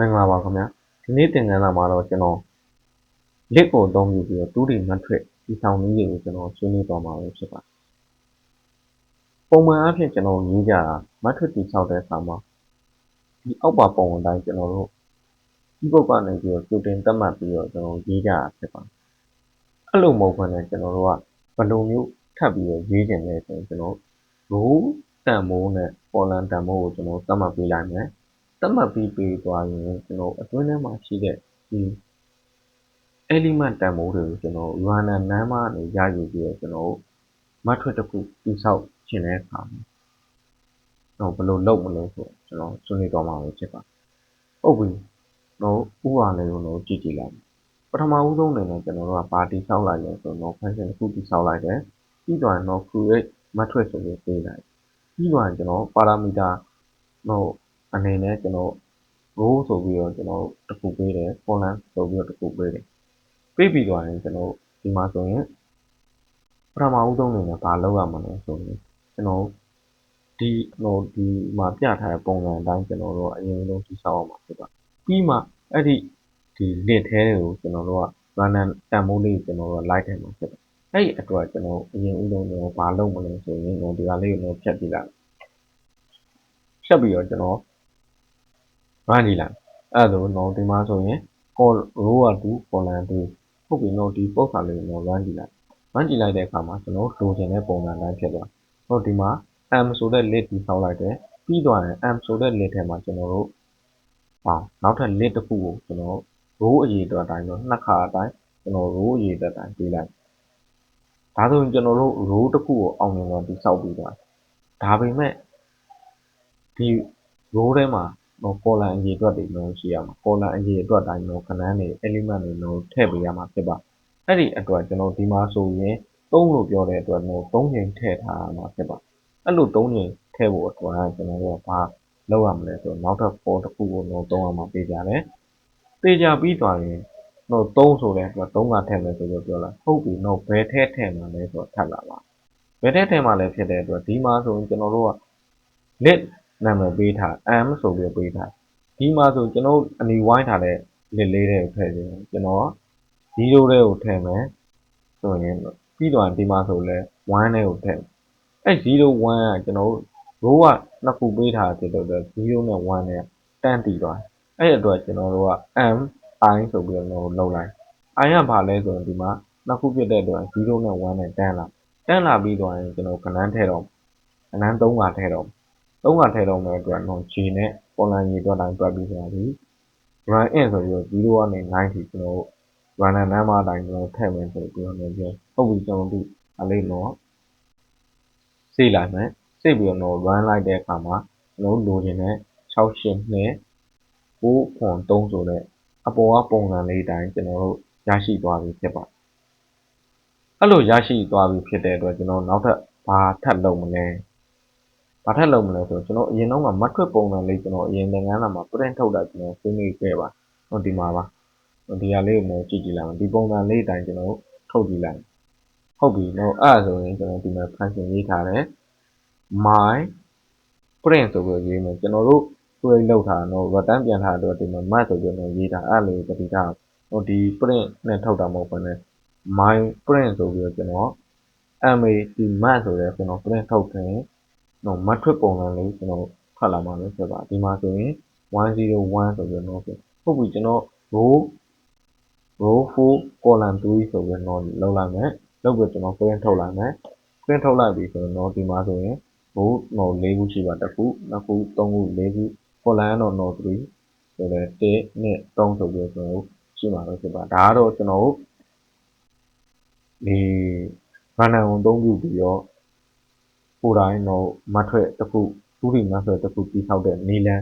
မင်္ဂလာပါခင်ဗျာဒီနေ့သင်ခန်းစာမှာတော့ကျွန်တော် list ကိုအသုံးပြုပြီးတော့ 2D matrix တည်ဆောက်နည်းတွေကိုကျွန်တော်ဆွေးနွေးသွားမှာပဲဖြစ်ပါတယ်ပုံမှန်အားဖြင့်ကျွန်တော်ရေးကြတာ matrix တည်ဆောက်တဲ့အခါမှာဒီအောက်ပါပုံအတိုင်းကျွန်တော်တို့ keyboard ကနေပြီးတော့ကြိုတင်သတ်မှတ်ပြီးတော့ကျွန်တော်ရေးကြတာဖြစ်ပါတယ်အဲ့လိုမဟုတ်ဘဲနဲ့ကျွန်တော်တို့ကဘယ်လိုမျိုးထပ်ပြီးတော့ရေးကျင်လဲဆိုရင်ကျွန်တော် row တန်မိုးနဲ့ column တန်မိုးကိုကျွန်တော်သတ်မှတ်ပေးလိုက်မယ် သတ်မှတ်ပြီးပေးသွားရင် ကျွန်တော်အတွင်းထဲမှာရှိတဲ့ဒီ element တန်ဖိုးတွေကိုကျွန်တော် runner နမ်းမကနေရယူပြီးတော့ကျွန်တော် matrix တစ်ခုတိဆောက်ခြင်းတဲ့အခါမှာတော့ဘယ်လိုလုပ်မလဲဆိုတော့ကျွန်တော်ဆွေးနွေးသွားမှာပဲဖြစ်ပါတယ်ဟုတ်ပြီတော့ဥပါလေးကိုတော့ကြည့်ကြည့်လိုက်ပထမဦးဆုံးအနေနဲ့ကျွန်တော်တို့ကပါတီဆောက်လိုက်လဲဆိုတော့ function တစ်ခုတိဆောက်လိုက်တယ်ပြီးတော့တော့ create matrix ဆိုပြီးပေးလိုက်ပြီးတော့ကျွန်တော် parameter တော့ အနေနဲ့ကျွန်တော် row ဆိုပြီးတော့ကျွန်တော်တစ်ခုပေးတယ် column ဆိုပြီးတော့တစ်ခုပေးတယ်ပေးပြီးသွားရင်ကျွန်တော်ဒီမှာဆိုရင်ပထမဦးဆုံးအနေနဲ့ဘာလုပ်ရမလဲဆိုရင်ကျွန်တော်ဒီဟိုဒီမှာပြထားတဲ့ပုံစံအတိုင်းကျွန်တော်တို့အရင်ဆုံးတိဆောက်အောင်ပါဖြစ်ပါပြီးမှအဲ့ဒီဒီ list ထဲကိုကျွန်တော်တို့က random တန်ဖိုးလေးကျွန်တော်တို့လိုက်တယ်မှာဖြစ်တယ်အဲ့ဒီအတွက်ကျွန်တော်အရင်ဦးဆုံးကျွန်တော်ဘာလုပ်မလဲဆိုရင်ကျွန်တော်ဒီကလေးကိုဖြတ်ပြလိုက်ဖြတ်ပြီးတော့ကျွန်တော် run ကြည့်လိုက်အဲ့ဒါဆိုတော့ဒီမှာဆိုရင် call row က2 column 3ဟုတ်ပြီတော့ဒီပုံစံလေးကို run ကြည့်လိုက် run ကြည့်လိုက်တဲ့အခါမှာကျွန်တော်လိုချင်တဲ့ပုံစံတိုင်းဖြစ်သွားဟုတ်ဒီမှာ m ဆိုတဲ့ list ပြီးဆောက်လိုက်တယ်ပြီးသွားရင် m ဆိုတဲ့ list ထဲမှာကျွန်တော်တို့ဟာနောက်ထပ် list တစ်ခုကိုကျွန်တော် row အရေးအတွက်အတိုင်းတော့နှစ်ခါအတိုင်းကျွန်တော် row အရေးအတွက်အတိုင်းပေးလိုက်ဒါဆိုရင်ကျွန်တော်တို့ row တစ်ခုကိုအောင်မြင်တော့ဒီဆောက်ပြီးသွားဒါပေမဲ့ဒီ row ထဲမှာ တော့ column အရေအတွက်တွေမျိုးရှိရမှာ column အရေအတွက်တိုင်းတော့ခဏန်းတွေ element တွေမျိုးထည့်ပေးရမှာဖြစ်ပါအဲ့ဒီအတွက်ကျွန်တော်ဒီမှာဆိုရင် 3 လို့ပြောတဲ့အတွက်တော့3ချိန်ထည့်ထားရမှာဖြစ်ပါအဲ့လို3ချိန်ထည့်ဖို့အတွက် ကျွန်တော်တို့က ဘာလုပ်ရမလဲဆိုတော့ နောက်ထပ် for တစ်ခုကိုတော့3ရမှာပေးကြတယ်ပေးကြပြီးသွားရင်တော့3ဆိုတဲ့အတွက် 3 ကထည့်မယ်ဆိုတော့ပြောလာဟုတ်ပြီတော့ဘယ်ထည့်ထည့်မှာလဲဆိုတော့ထပ်လာပါဘယ်ထည့်ထည့်မှာလဲဖြစ်တဲ့အတွက် ဒီမှာဆိုရင်ကျွန်တော်တို့က list နာမည်ပေးထား m ဆိုပြီးပေးထားဒီမှာဆိုကျွန်တော်အနီဝိုင်းထားတဲ့ list လေးတွေကိုထည့်ခြင်းကျွန်တော်0တွေကိုထည့်မယ်ဆိုရင်ပြီးတော့ဒီမှာဆိုလဲ1တွေကိုထည့်အဲ့0 1ကကျွန်တော် row ကနှစ်ခုပေးထားတဲ့အတွက်0နဲ့1နဲ့တန်းတည်သွားအဲ့အတွက်ကျွန်တော်တို့က m i ဆိုပြီးတော့လုပ်လိုက် i ကဘာလဲဆိုရင်ဒီမှာနှစ်ခုဖြစ်တဲ့အတွက်0နဲ့1နဲ့တန်းလာတန်းလာပြီးတော့ရင်ကျွန်တော်ခဏန်းထည့်တော့ခဏန်း3ကထည့်တော့ သုံးကထည့်တော့မဲ့အတွက်တော့ G နဲ့ online ရေအတွက်တိုင်းတွက်ပြီးဆိုတာဒီ run in ဆိုပြီးတော့0ကနေ9ထိကျွန်တော်တို့ runner number အတိုင်းကျွန်တော်ထည့်မယ်ဆိုပြီးတော့လည်းပြောဟုတ်ပြီကျွန်တော်တို့အလေးတော့စိတ်လိုက်မယ်စိတ်ပြီးတော့ run လိုက်တဲ့အခါမှာကျွန်တော်တို့လိုချင်တဲ့68နဲ့9.3ဆိုတဲ့အပေါ်ကပုံစံလေးတိုင်းကျွန်တော်တို့ရရှိသွားပြီဖြစ်ပါတယ်အဲ့လိုရရှိသွားပြီဖြစ်တဲ့အတွက်ကျွန်တော်နောက်ထပ်ဘာထပ်လုပ်မလဲ ဘာထက်လုပ်မလဲဆိုတော့ကျွန်တော်အရင်တော့က matrix ပုံစံလေးကျွန်တော်အရင်သင်ခန်းစာမှာ print ထုတ်တာကျွန်တော်ဆွေးနွေးခဲ့ပါဟိုဒီမှာပါဒီဟာလေးကိုလည်းကြည့်ကြည့်လိုက်မယ်ဒီပုံစံလေးအတိုင်းကျွန်တော်ထုတ်ကြည့်လိုက်ဟုတ်ပြီတော့အဲ့ဒါဆိုရင်ကျွန်တော်ဒီမှာ function ရေးထားတယ် my print ဆိုပြီးရေးမယ်ကျွန်တော်တို့တွေ့လောက်ထားတော့ return ပြန်ထားတော့ဒီမှာ mat ဆိုပြီးတော့ရေးထားအဲ့လိုတတိထားဟိုဒီ print နဲ့ထုတ်တာမဟုတ်ဘဲနဲ့ my print ဆိုပြီးတော့ကျွန်တော် ma ဒီ mat ဆိုတဲ့ကျွန်တော် print ထုတ်တယ် တော့ matrix ပုံစံလေးကျွန်တော်ဖတ်လာမှာလို့ဖြစ်ပါဒီမှာဆိုရင်101ဆိုပြီးတော့ဟုတ်ပြီကျွန်တော် row row 4 column 3ဆိုပြီးတော့လောက်လိုက်မယ်လောက်ပြီးကျွန်တော် print ထုတ်လိုက်မယ် print ထုတ်လိုက်ပြီဆိုတော့ဒီမှာဆိုရင် row တော့၄ခုရှိပါတစ်ခုနှစ်ခုသုံးခုလေးခု column တော့ no 3ဆိုတော့1နဲ့3ဆိုပြီးတော့ကျွန်တော်ရှိမှာပဲဖြစ်ပါဒါကတော့ကျွန်တော်ဒီ runner ကိုအသုံးပြုပြီးတော့ ကိုယ်တိုင်တော့မထွက်တစ်ခုဒုတိမထွက်တစ်ခုပြီးထောက်တဲ့နီလန်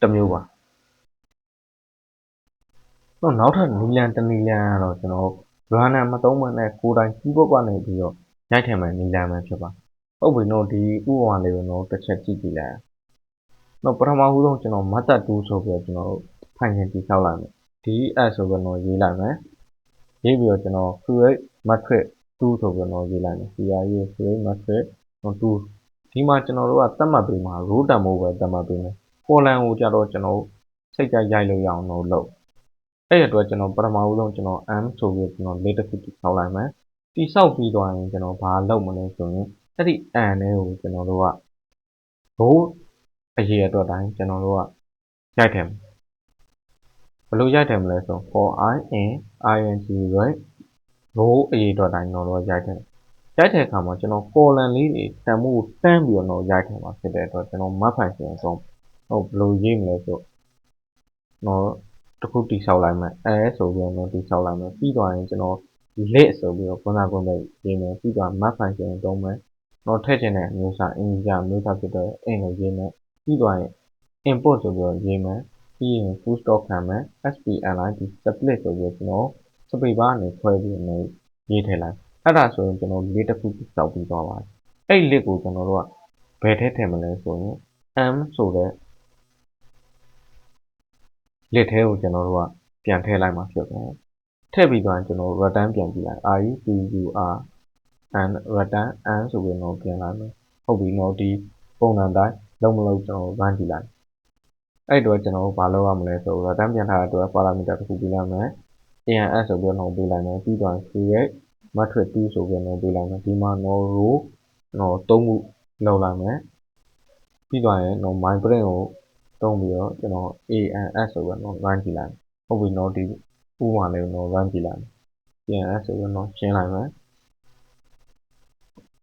တစ်မျိုးပါတော့နောက်ထပ်နီလန်တစ်နီလန်ကတော့ကျွန်တော် runner မသုံးမနဲ့ကိုယ်တိုင် keyboard ကနေပြီးတော့ရိုက်ထည့်မယ်နီလန်ပဲဖြစ်ပါဟုတ်ပြီတော့ဒီဥပမာလေးကိုတော့တစ်ချက်ကြည့်ကြည့်လိုက်တော့ပထမဦးဆုံးကျွန်တော် master 2ဆိုပြီးတော့ကျွန်တော်ဖိုင်ရှင်တိဆောက်လိုက်မယ် ds ဆိုပြီးတော့ရေးလိုက်မယ်ရေးပြီးတော့ကျွန်တော် create matrix 2ဆိုပြီးတော့ရေးလိုက်မယ် CRE create matrix 2ဒီမှာကျွန်တော်တို့ကသတ်မှတ်ပေးမှာ row တန်ဖိုးပဲသတ်မှတ်ပေးမယ် column ကိုကြတော့ကျွန်တော်စိတ်ကြိုက်ရိုက်လို့ရအောင်တော့လုပ်အဲ့ဒီအတွက်ကျွန်တော်ပထမဦးဆုံးကျွန်တော် m ဆိုပြီးကျွန်တော်လေးတစ်ခုတိဆောက်လိုက်မယ်တိဆောက်ပြီးသွားရင်ကျွန်တော်ဘာလုပ်မလဲဆိုရင်အဲ့ဒီ n နဲ့ကိုကျွန်တော်တို့ကဘိုးအရေးအတွက်တိုင်းကျွန်တော်တို့ကရိုက်တယ်ဘယ်လိုရိုက်တယ်မလဲဆို for i in ing right ဘိုးအရေးအတွက်တိုင်းကျွန်တော်တို့ရိုက်တယ် ရိုက်တဲ့အခါမှာကျွန်တော် column လေးတွေတန်မှုကိုတန်းပြီးတော့ရိုက်တယ်မှာဖြစ်တဲ့အတွက်ကျွန်တော် map function အဆုံးဟုတ်ဘယ်လိုရေးမလဲဆိုတော့တစ်ခုတိဆောက်လိုက်မယ်အဲဆိုပြီးတော့တိဆောက်လိုက်မယ်ပြီးသွားရင်ကျွန်တော် lit ဆိုပြီးတော့ခုနကကုန်းပဲရေးမယ်ပြီးသွား map function သုံးမယ်တော့ထည့်ချင်တဲ့အမျိုးအစား integer အမျိုးအစားဖြစ်တဲ့ int ကိုရေးမယ်ပြီးသွားရင် import ဆိုပြီးတော့ရေးမယ်ပြီးရင် full stop ခံမယ် split split ဆိုပြီးတော့ကျွန်တော် space bar နဲ့ခွဲပြီးတော့ရေးထည့်လိုက် အဲ့ဒါဆိုရင်ကျွန်တော် list တစ်ခုတောက်ပြီးသွားပါတယ်အဲ့ list ကိုကျွန်တော်တို့ကဘယ်ထည့်ထည့်မလဲဆိုရင် m ဆိုတဲ့ list ထဲကိုကျွန်တော်တို့ကပြန်ထည့်လိုက်မှာဖြစ်တယ်ထည့်ပြီးသွားရင်ကျွန်တော် return ပြန်ကြည့်လိုက် i p u r and return n ဆိုပြီးတော့ပြန်လာမယ်ဟုတ်ပြီနော်ဒီပုံစံတိုင်းလုံးမလုံးကျွန်တော် run ကြည့်လိုက်အဲ့တော့ကျွန်တော်တို့ဘာလုပ်ရမလဲဆိုတော့ return ပြန်ထားတဲ့အတွက် parameter တစ်ခုပေးလိုက်မယ် ans ဆိုပြီးတော့ပေးလိုက်မယ်ပြီးတော့ create matrix 2ဆိုပြီးတော့ပေးလိုက်မယ်ဒီမှာ no row တော့သုံးခုလောက်လိုက်မယ်ပြီးတော့ရင်တော့ my print ကိုသုံးပြီးတော့ကျွန်တော် ans ဆိုပြီးတော့ run ကြည့်လိုက်ဟုတ်ပြီနော်ဒီဥပမာလေးကိုတော့ run ကြည့်လိုက် ans ဆိုပြီးတော့ရှင်းလိုက်မယ်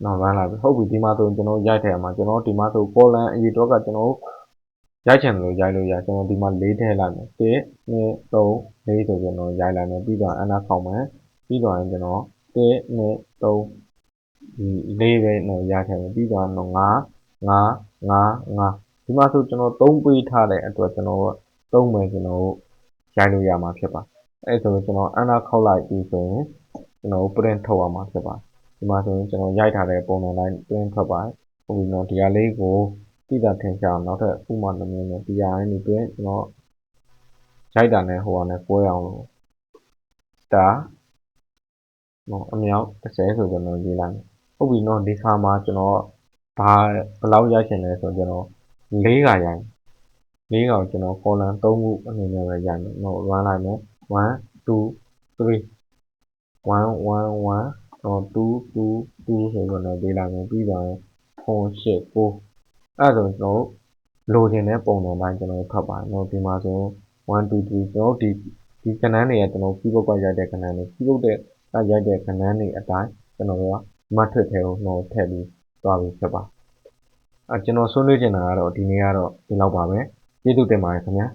နော် run လိုက်ပြီဟုတ်ပြီဒီမှာဆိုကျွန်တော်ရိုက်ထည့်မှာကျွန်တော်ဒီမှာဆို column အရေးတော့ကကျွန်တော်ရိုက်ချင်လို့ရိုက်လို့ရကျွန်တော်ဒီမှာ၄ထည့်လိုက်မယ်1 2 3 4ဆိုကျွန်တော်ရိုက်လိုက်မယ်ပြီးတော့ enter ခေါက်မယ်ပြီးတော့ရင်ကျွန်တော် 1 2 3ဒီလေးပဲတော့ရခဲ့တယ်ပြီးတော့တော့9 9 9 9ဒီမှာဆိုကျွန်တော်3ပေးထားတဲ့အတွက်ကျွန်တော်3မယ်ကျွန်တော်ရိုက်လို့ရမှာဖြစ်ပါအဲ့ဆိုကျွန်တော် enter ခောက်လိုက်ပြီးဆိုရင်ကျွန်တော် print ထုတ်ရမှာဖြစ်ပါဒီမှာဆိုရင်ကျွန်တော်ရိုက်ထားတဲ့ပုံစံတိုင်း print ထွက်ပါတယ်ပုံပြီးတော့ဒီဟာလေးကိုတိတာထင်ရှားအောင်နောက်ထပ်ဥပမာတစ်မျိုးနဲ့ဒီဟာလေးနေတွင်ကျွန်တော်ရိုက်တာနဲ့ဟိုဟာနဲ့ကွဲအောင်လို့ star ဟိုအမြောက်30ဆိုကျွန်တော်ရေးလိုက်မယ်ဟုတ်ပြီနော်ဒီခါမှာကျွန်တော်ဘာဘယ်လောက်ရိုက်ချင်လဲဆိုတော့ကျွန်တော်၄ခါရိုက်၄ခါကိုကျွန်တော် column ၃ခုအနေနဲ့ပဲရိုက်မယ်နော် run လိုက်မယ်1 2 3 1 1 1တော့2 2 2ဆိုတော့ပေးလိုက်မယ်ပြီးတော့4 8 9အဲ့ဒါဆိုကျွန်တော်လိုချင်တဲ့ပုံစံတိုင်းကျွန်တော်ဖတ်ပါတယ်နော်ဒီမှာဆို1 2 3ကျွန်တော်ဒီဒီကဏ္ဍတွေကကျွန်တော် keyboard ကရိုက်တဲ့ကဏ္ဍတွေ keyboard တဲ့ ရိုက်တဲ့ကဏ္ဍတွေအတိုင်းကျွန်တော်တို့က matrix ထဲကိုတော့ထည့်ပြီးသွားပြီဖြစ်ပါအဲကျွန်တော်ဆွေးနွေးချင်တာကတော့ဒီနေ့ကတော့ဒီလောက်ပါပဲကျေးဇူးတင်ပါတယ်ခင်ဗျာ